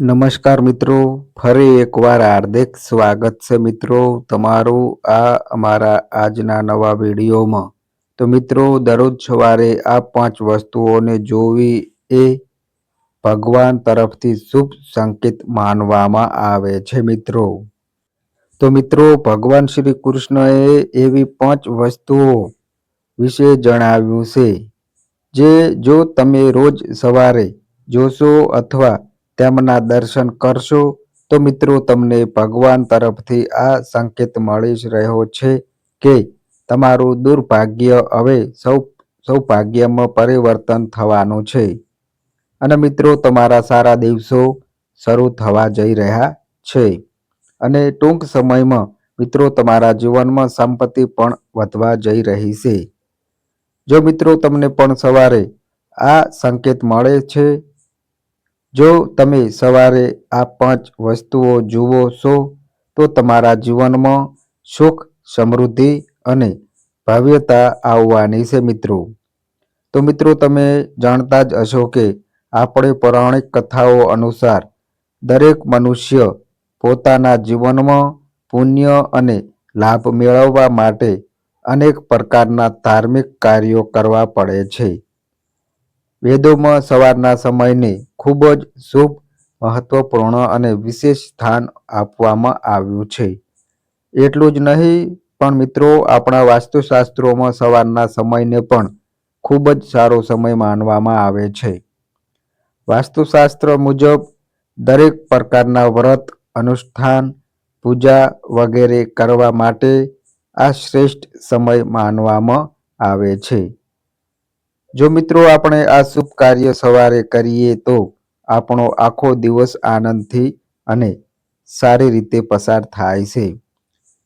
નમસ્કાર મિત્રો, ફરી એકવાર હાર્દિક સ્વાગત છે મિત્રો તમારું આ અમારા આજના નવા વિડીયોમાં. તો મિત્રો, દરરોજ સવારે આ પાંચ વસ્તુઓને જોવી એ ભગવાન તરફથી શુભ સંકેત માનવામાં આવે છે મિત્રો. તો મિત્રો, ભગવાન શ્રી કૃષ્ણએ એવી પાંચ વસ્તુઓ વિશે જણાવ્યું છે, જે જો તમે રોજ સવારે જોશો અથવા તેમના દર્શન કરશો તો મિત્રો તમને ભગવાન તરફથી આ સંકેત મળી જ રહ્યો છે કે તમારું દુર્ભાગ્ય હવે સૌ સૌભાગ્યમાં પરિવર્તન થવાનું છે. અને મિત્રો તમારા સારા દિવસો શરૂ થવા જઈ રહ્યા છે. અને ટૂંક સમયમાં મિત્રો તમારા જીવનમાં સંપત્તિ પણ વધવા જઈ રહી છે. જો મિત્રો તમને પણ સવારે આ સંકેત મળે છે જો તમે સવારે આ પાંચ વસ્તુઓ જુઓ છો, તો તમારા જીવનમાં સુખ, સમૃદ્ધિ અને ભવ્યતા આવવાની છે મિત્રો. તો મિત્રો, તમે જાણતા જ હશો કે આપણે પૌરાણિક કથાઓ અનુસાર દરેક મનુષ્ય પોતાના જીવનમાં પુણ્ય અને લાભ મેળવવા માટે અનેક પ્રકારના ધાર્મિક કાર્યો કરવા પડે છે. વેદોમાં સવારના સમયને ખૂબ જ શુભ, મહત્વપૂર્ણ અને વિશેષ સ્થાન આપવામાં આવ્યું છે. એટલું જ નહીં, પણ મિત્રો, આપણા વાસ્તુશાસ્ત્રોમાં સવારના સમયને પણ ખૂબ જ સારો સમય માનવામાં આવે છે. વાસ્તુશાસ્ત્ર મુજબ, દરેક પ્રકારના વ્રત, અનુષ્ઠાન, પૂજા વગેરે કરવા માટે આ શ્રેષ્ઠ સમય માનવામાં આવે છે. જો મિત્રો આપણે આ શુભ કાર્ય સવારે કરીએ તો આપણો આખો દિવસ આનંદથી અને સારી રીતે પસાર થાય છે.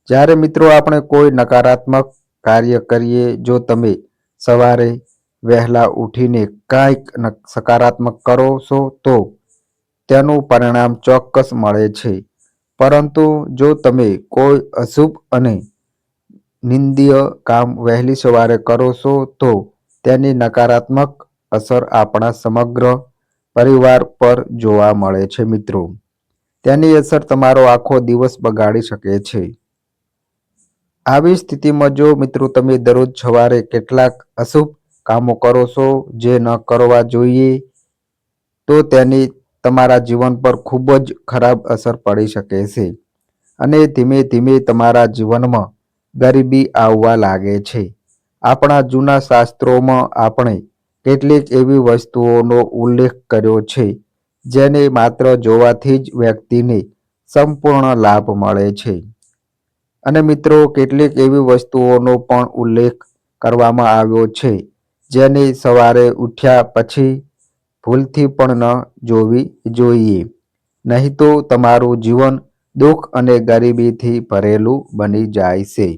જ્યારે મિત્રો આપણે કોઈ નકારાત્મક કાર્ય કરીએ, જો તમે સવારે વહેલા ઉઠીને કાંઈક સકારાત્મક કરો છો, તો તેનું પરિણામ ચોક્કસ મળે છે. પરંતુ જો તમે કોઈ અશુભ અને નિંદીય કામ વહેલી સવારે કરો છો, તો તેની નકારાત્મક અસર આપણા સમગ્ર પરિવાર પર જોવા મળે છે, મિત્રો. તેની અસર તમારો આખો દિવસ બગાડી શકે છે. આવી સ્થિતિમાં જો, મિત્રો, તમે દરરોજ સવારે કેટલાક અશુભ કામો કરો છો, જે ન કરવા જોઈએ, તો તેની તમારા જીવન પર ખૂબ જ ખરાબ અસર પડી શકે છે. અને ધીમે ધીમે તમારા જીવનમાં ગરીબી આવવા લાગે છે. આપણા જૂના શાસ્ત્રોમાં આપણે કેટલીક એવી વસ્તુઓનો ઉલ્લેખ કર્યો છે, જેને માત્ર જોવાથી જ વ્યક્તિને સંપૂર્ણ લાભ મળે છે. અને મિત્રો, કેટલીક એવી વસ્તુઓનો પણ ઉલ્લેખ કરવામાં આવ્યો છે, જેને સવારે ઉઠ્યા પછી ભૂલથી પણ ન જોવી જોઈએ. નહીં તો તમારું જીવન દુઃખ અને ગરીબીથી ભરેલું બની જાય છે.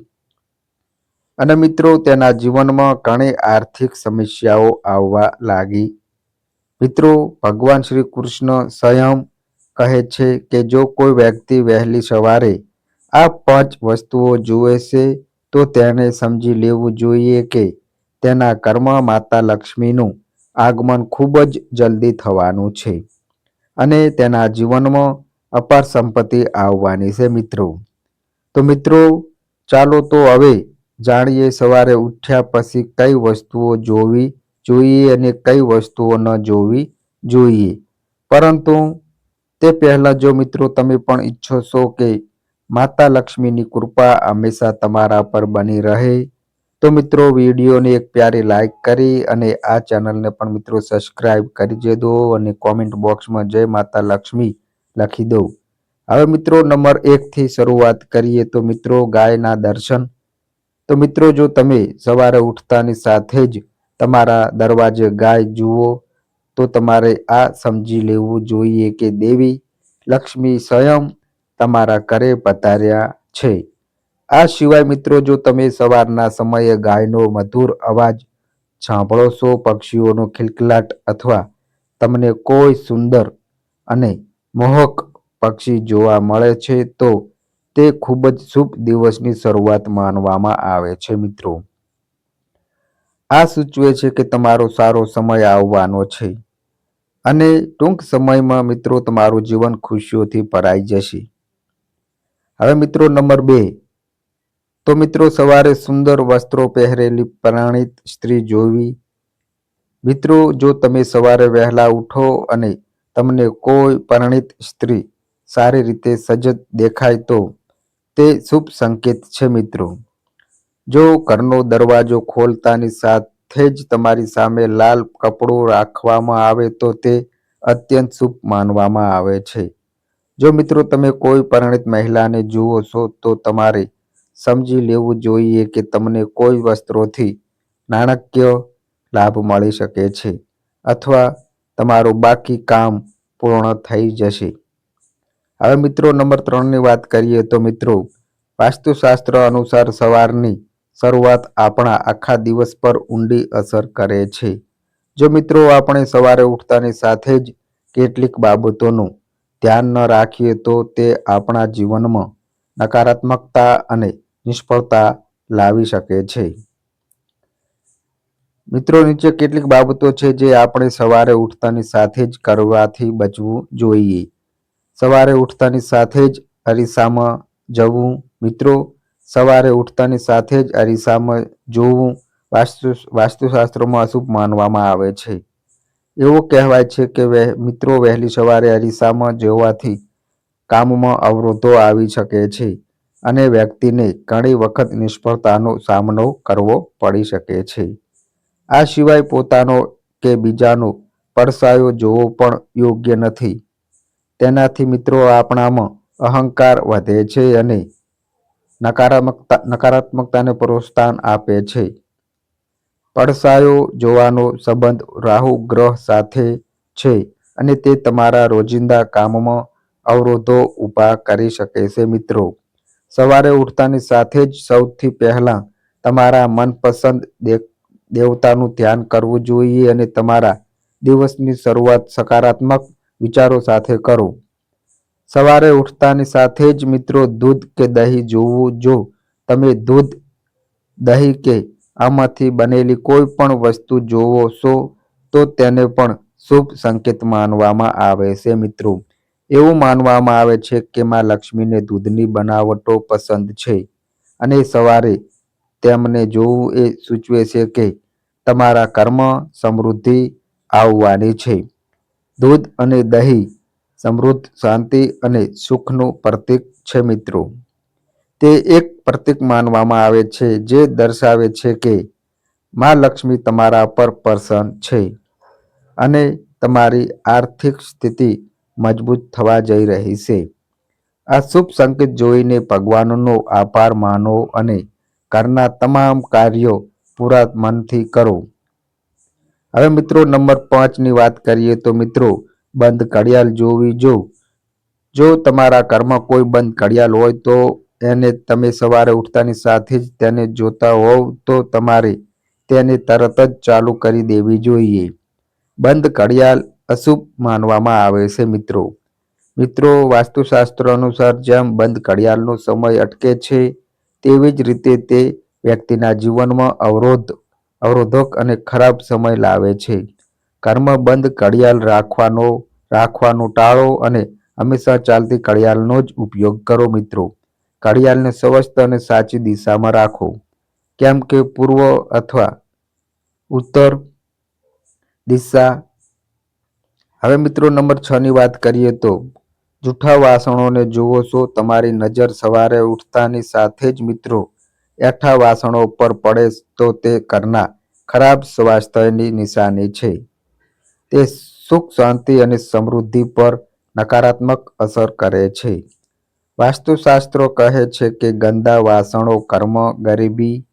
અને મિત્રો, તેના જીવનમાં ઘણી આર્થિક સમસ્યાઓ આવવા લાગી. મિત્રો, ભગવાન શ્રી કૃષ્ણ સ્વયં કહે છે કે જો કોઈ વ્યક્તિ વહેલી સવારે આ પાંચ વસ્તુઓ જુએ છે, તો તેને સમજી લેવું જોઈએ કે તેના કર્મ માતા લક્ષ્મીનું આગમન ખૂબ જ જલ્દી થવાનું છે અને તેના જીવનમાં અપાર સંપત્તિ આવવાની છે મિત્રો. તો મિત્રો, ચાલો તો હવે જાણીએ સવારે ઉઠ્યા પછી કઈ વસ્તુઓ જોવી જોઈએ અને કઈ વસ્તુઓ ન જોવી જોઈએ. પરંતુ તે પહેલાં જો મિત્રો તમે પણ ઈચ્છો છો કે માતા લક્ષ્મીની કૃપા હંમેશા તમારા પર બની રહે, તો મિત્રો વિડીયોને એક પ્યારી લાઈક કરી અને આ ચેનલને પણ મિત્રો સબસ્ક્રાઈબ કરી દેજો અને કોમેન્ટ બોક્સમાં જય માતા લક્ષ્મી લખી દો. હવે મિત્રો નંબર એકથી શરૂઆત કરીએ તો મિત્રો ગાયના દર્શન તો મિત્રો, જો તમે સવારે ઉઠતાની સાથે જ તમારા દરવાજે ગાય જુઓ, તો તમારે આ સમજી લેવું જોઈએ કે દેવી લક્ષ્મી સ્વયં તમારા ઘરે પધાર્યા છે. આ સિવાય મિત્રો, જો તમે સવારના સમયે ગાયનો મધુર અવાજ સાંભળો છો, પક્ષીઓનો ખિલખિલાટ અથવા તમને કોઈ સુંદર અને મોહક પક્ષી જોવા મળે છે, તો તે ખૂબ જ શુભ દિવસની શરૂઆત માનવામાં આવે છે, મિત્રો. આ સૂચવે છે કે તમારો સારો સમય આવવાનો છે અને ટૂંક સમયમાં, મિત્રો, તમારું જીવન ખુશીઓથી ભરાઈ જશે. હવે, મિત્રો, નંબર બે. તો, મિત્રો, સવારે સુંદર વસ્ત્રો પહેરેલી પરિણીત સ્ત્રી જોવી. મિત્રો, જો તમે સવારે વહેલા ઉઠો અને તમને કોઈ પરણિત સ્ત્રી સારી રીતે સજ્જ દેખાય તો તે શુભ સંકેત છે મિત્રો. જો ઘરનો દરવાજો ખોલતાની સાથે જ તમારી સામે લાલ કપડું રાખવામાં આવે તો તે અત્યંત શુભ માનવામાં આવે છે. જો મિત્રો તમે કોઈ પરિણીત મહિલાને જુઓ છો તો તમારે સમજી લેવું જોઈએ કે તમને કોઈ વસ્ત્રોથી નાણાકીય લાભ મળી શકે છે અથવા તમારું બાકી કામ પૂર્ણ થઈ જશે. હવે મિત્રો નંબર ત્રણની વાત કરીએ તો મિત્રો, વાસ્તુશાસ્ત્ર અનુસાર સવારની શરૂઆત આપણા આખા દિવસ પર ઊંડી અસર કરે છે. જો મિત્રો આપણે સવારે ઉઠતાની સાથે જ કેટલીક બાબતોનું ધ્યાન ન રાખીએ તો તે આપણા જીવનમાં નકારાત્મકતા અને નિષ્ફળતા લાવી શકે છે. મિત્રો નીચે કેટલીક બાબતો છે જે આપણે સવારે ઉઠતાની સાથે જ કરવાથી બચવું જોઈએ. સવારે ઉઠતાની સાથે જ અરીસામાં જવું. મિત્રો, સવારે ઉઠતાની સાથે જ અરીસામાં જોવું વાસ્તુ, વાસ્તુશાસ્ત્રોમાં અશુભ માનવામાં આવે છે. એવું કહેવાય છે કે મિત્રો, વહેલી સવારે અરીસામાં જોવાથી કામમાં અવરોધો આવી શકે છે અને વ્યક્તિને ઘણી વખત નિષ્ફળતાનો સામનો કરવો પડી શકે છે. આ સિવાય પોતાનો કે બીજાનો પડસાયો જોવો પણ યોગ્ય નથી. તેનાથી મિત્રો આપણામાં અહંકાર વધે છે અને નકારાત્મકતા, નકારાત્મકતાને પ્રોત્સાહન આપે છે. પડસાયો જોવાનો સંબંધ રાહુ ગ્રહ સાથે છે અને તે તમારા રોજિંદા કામમાં અવરોધો ઊભા કરી શકે છે મિત્રો. સવારે ઉઠતાની સાથે જ સૌથી પહેલાં તમારા મનપસંદ દેવતાનું ધ્યાન કરવું જોઈએ અને તમારા દિવસની શરૂઆત સકારાત્મક વિચારો સાથે કરો. સવારે ઉઠતાની સાથે જ મિત્રો દૂધ કે દહીં જોવું, જો તમે દૂધ, દહીં કે આમાંથી બનેલી કોઈ પણ વસ્તુ જોવો છો, તો તેને પણ શુભ સંકેત માનવામાં આવે છે મિત્રો. એવું માનવામાં આવે છે કે માં લક્ષ્મીને દૂધની બનાવટો પસંદ છે અને સવારે તેમને જોવું એ સૂચવે છે કે તમારા કર્મ સમૃદ્ધિ આવવાની છે. દૂધ અને દહીં, સમૃદ્ધ, શાંતિ અને સુખનું પ્રતીક છે મિત્રો. તે એક પ્રતીક માનવામાં આવે છે જે દર્શાવે છે કે માં લક્ષ્મી તમારા પર પ્રસન્ન છે અને તમારી આર્થિક સ્થિતિ મજબૂત થવા જઈ રહી છે. આ શુભ સંકેત જોઈને ભગવાનનો આભાર માનો અને ઘરના તમામ કાર્યો પૂરા મનથી કરો. હવે મિત્રો નંબર પાંચની વાત કરીએ તો મિત્રો, બંધ ઘડિયાળ જોવી જો. જો તમારા ઘરમાં કોઈ બંધ ઘડિયાળ હોય તો એને તમે સવારે ઉઠતાની સાથે જ તેને જોતા હોવ તો તમારે તેને તરત જ ચાલુ કરી દેવી જોઈએ. બંધ ઘડિયાળ અશુભ માનવામાં આવે છે મિત્રો. મિત્રો, વાસ્તુશાસ્ત્ર અનુસાર જેમ બંધ ઘડિયાળનો સમય અટકે છે, તેવી જ રીતે તે વ્યક્તિના જીવનમાં અવરોધ અવરોધક અને ખરાબ સમય લાવે છે. કર્મ બંધ ઘડિયાળ રાખવાનો, રાખવાનું ટાળો અને હંમેશા ચાલતી ઘડિયાળનો જ ઉપયોગ કરો મિત્રો. ઘડિયાળને સ્વસ્થ અને સાચી દિશામાં રાખો. કેમ કે પૂર્વ અથવા ઉત્તર દિશા. હવે મિત્રો નંબર છ ની વાત કરીએ તો, જૂઠા વાસણોને જુઓ છો, તમારી નજર સવારે ઉઠતાની સાથે જ મિત્રો એઠા વાસણો પર પડે તો તે ઘરના ખરાબ સ્વાસ્થ્યની નિશાની છે. તે સુખ, શાંતિ અને સમૃદ્ધિ પર નકારાત્મક અસર કરે છે. વાસ્તુશાસ્ત્રો કહે છે કે ગંદા વાસણો કર્મ, ગરીબી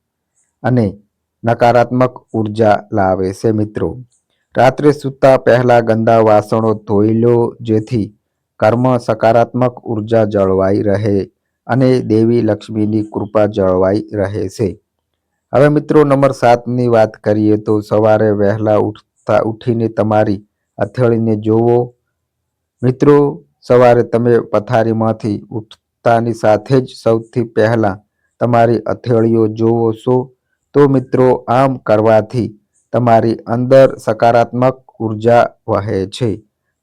અને નકારાત્મક ઊર્જા લાવે છે મિત્રો. રાત્રે સૂતા પહેલા ગંદા વાસણો ધોઈ લો જેથી કર્મ સકારાત્મક ઊર્જા જળવાઈ રહે. અને દેવી લક્ષ્મીની કૃપા જળવાઈ રહે છે. હવે મિત્રો નંબર સાતની વાત કરીએ તો સવારે વહેલા ઉઠતા ઉઠીને તમારી અથેળીને જોવો મિત્રો, સવારે તમે પથારીમાંથી ઉઠતાની સાથે જ સૌથી પહેલાં તમારી અથેળીઓ જોવો છો. તો મિત્રો, આમ કરવાથી તમારી અંદર સકારાત્મક ઊર્જા વહે છે.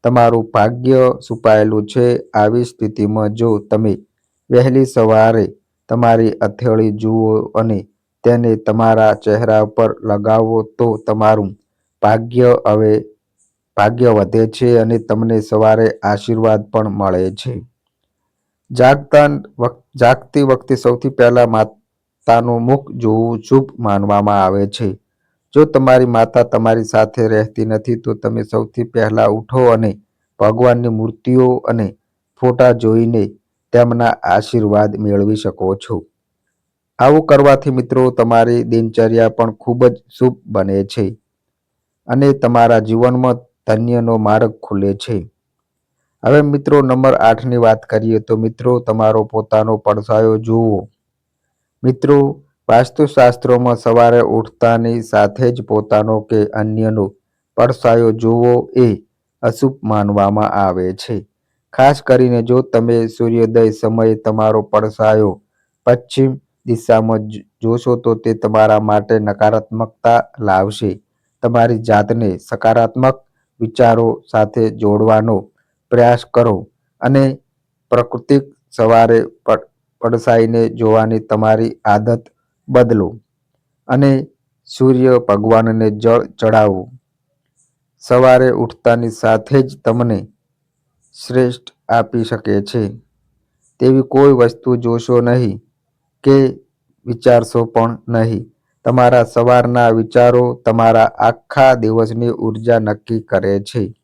તમારું ભાગ્ય છુપાયેલું છે. આવી સ્થિતિમાં જો તમે વહેલી સવારે તમારી હથેળી જુઓ અને તેને તમારા ચહેરા પર લગાવો તો તમારું ભાગ્ય હવે ભાગ્ય વધે છે અને તમને સવારે આશીર્વાદ પણ મળે છે. જાગતા જાગતી વખતે સૌથી પહેલાં માતાનું મુખ જોવું શુભ માનવામાં આવે છે. જો તમારી માતા તમારી સાથે રહેતી નથી તો તમે સૌથી પહેલાં ઉઠો અને ભગવાનની મૂર્તિઓ અને ફોટા જોઈને તેમના આશીર્વાદ મેળવી શકો છો. આવું કરવાથી મિત્રો તમારી દિનચર્યા પણ ખૂબ જ શુભ બને છે અને તમારા જીવનમાં ધન્યનો માર્ગ ખુલે છે. હવે મિત્રો નંબર આઠની વાત કરીએ તો મિત્રો તમારો પોતાનો પડસાયો જુઓ. મિત્રો વાસ્તુશાસ્ત્રોમાં સવારે ઉઠતાની સાથે જ પોતાનો કે અન્યનો પડસાયો જોવો એ અશુભ માનવામાં આવે છે. ખાસ કરીને જો તમે સૂર્યોદય સમયે તમારો પડછાયો પશ્ચિમ દિશામાં જોશો તો તે તમારા માટે નકારાત્મકતા લાવશે. તમારી જાતને સકારાત્મક વિચારો સાથે જોડવાનો પ્રયાસ કરો અને પ્રકૃતિક સવારે પડસાઈને જોવાની તમારી આદત બદલો અને સૂર્ય ભગવાનને જળ ચડાવો સવારે ઉઠતાની સાથે જ તમને શ્રેષ્ઠ આપી શકે છે. તેવી કોઈ વસ્તુ જોશો નહીં કે વિચારશો પણ નહીં. તમારા સવારના વિચારો તમારા આખા દિવસની ઊર્જા નક્કી કરે છે.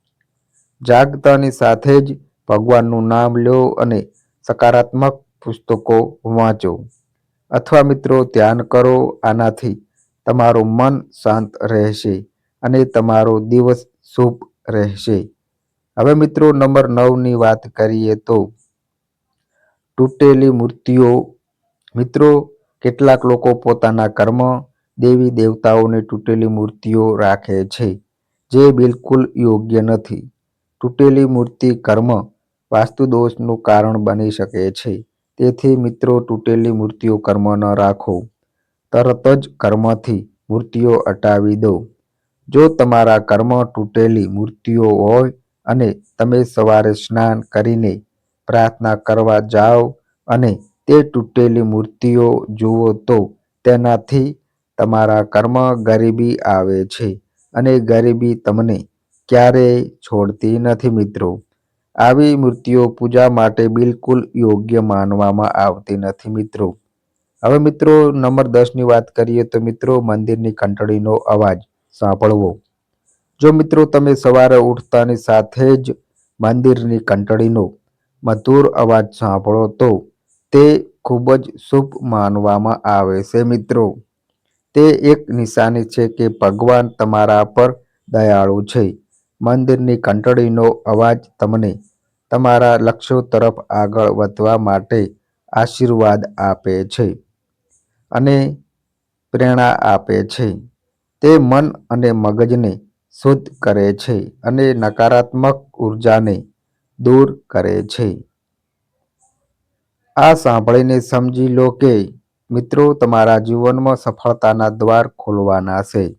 જાગતાની સાથે જ ભગવાનનું નામ લો અને સકારાત્મક પુસ્તકો વાંચો. અથવા મિત્રો, ધ્યાન કરો, આનાથી તમારું મન શાંત રહેશે અને તમારો દિવસ શુભ રહેશે. હવે મિત્રો નંબર નવની વાત કરીએ તો તૂટેલી મૂર્તિઓ. મિત્રો, કેટલાક લોકો પોતાના કર્મ દેવી દેવતાઓની તૂટેલી મૂર્તિઓ રાખે છે, જે બિલકુલ યોગ્ય નથી. તૂટેલી મૂર્તિ કર્મ વાસ્તુદોષનું કારણ બની શકે છે. તેથી મિત્રો, તૂટેલી મૂર્તિઓ કર્મ ન રાખો. તરત જ કર્મથી મૂર્તિઓ હટાવી દો. જો તમારા કર્મ તૂટેલી મૂર્તિઓ હોય અને તમે સવારે સ્નાન કરીને પ્રાર્થના કરવા જાઓ અને તે તૂટેલી મૂર્તિઓ જુઓ તો તેનાથી તમારા કર્મ ગરીબી આવે છે અને ગરીબી તમને ક્યારેય છોડતી નથી મિત્રો. આવી મૂર્તિઓ પૂજા માટે બિલકુલ યોગ્ય માનવામાં આવતી નથી મિત્રો. હવે મિત્રો નંબર દસની વાત કરીએ તો મિત્રો મંદિરની ઘંટડીનો અવાજ સાંભળવો. જો મિત્રો તમે સવારે ઉઠતાની સાથે જ મંદિરની ઘંટડીનો મધુર અવાજ સાંભળો તો તે ખૂબ જ શુભ માનવામાં આવે છે મિત્રો. તે એક નિશાની છે કે ભગવાન તમારા પર દયાળુ છે. મંદિરની ઘંટડીનો અવાજ તમને તમારા લક્ષ્યો તરફ આગળ વધવા માટે આશીર્વાદ આપે છે અને પ્રેરણા આપે છે. તે મન અને મગજને શુદ્ધ કરે છે અને નકારાત્મક ઉર્જાને દૂર કરે છે. આ સાંભળીને સમજી લો કે મિત્રો, તમારા જીવનમાં સફળતાના દ્વાર ખોલવાના છે.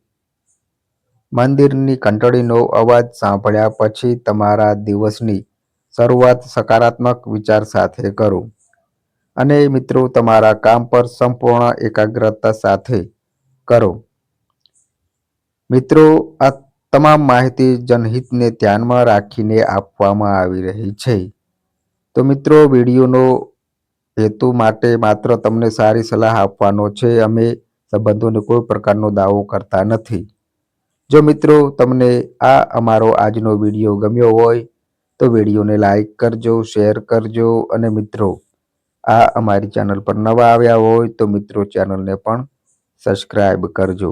મંદિરની ઘંટડીનો અવાજ સાંભળ્યા પછી તમારા દિવસની શરૂઆત સકારાત્મક વિચાર સાથે કરો. અને મિત્રો, તમારા કામ પર સંપૂર્ણ એકાગ્રતા સાથે કરો. મિત્રો, આ તમામ માહિતી જનહિતને ધ્યાનમાં રાખીને આપવામાં આવી રહી છે. તો મિત્રો, વિડીયોનો હેતુ માટે માત્ર તમને સારી સલાહ આપવાનો છે. અમે સંબંધોને કોઈ પ્રકારનો દાવો કરતા નથી. જો મિત્રો, તમને આ અમારો આજનો વીડિયો ગમ્યો હોય, તો વિડીયોને લાઈક કરજો, શેર કરજો અને મિત્રો, આ અમારી ચેનલ પર નવા આવ્યા હોય, તો મિત્રો ચેનલને પણ સબસ્ક્રાઈબ કરજો.